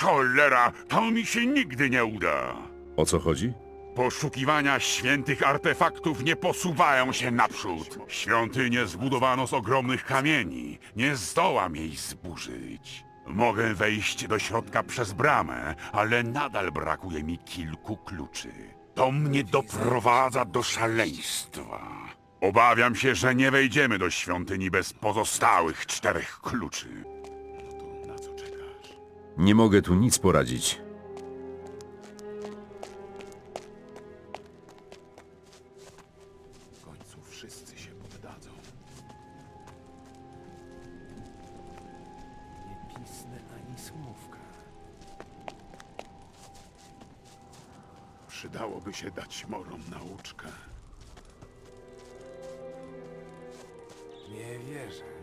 Cholera, to mi się nigdy nie uda. O co chodzi? Poszukiwania świętych artefaktów nie posuwają się naprzód. Świątynię zbudowano z ogromnych kamieni. Nie zdołam jej zburzyć. Mogę wejść do środka przez bramę, ale nadal brakuje mi kilku kluczy. To mnie doprowadza do szaleństwa. Obawiam się, że nie wejdziemy do świątyni bez pozostałych czterech kluczy. Nie mogę tu nic poradzić. W końcu wszyscy się poddadzą. Nie pisnę ani słówka. Przydałoby się dać morom nauczkę. Nie wierzę.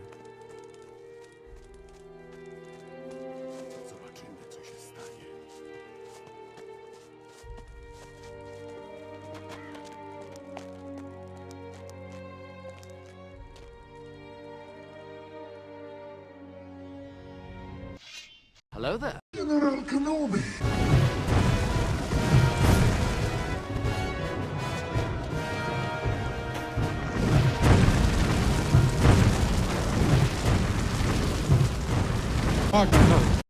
Hello there. General Kenobi. Fuck, no.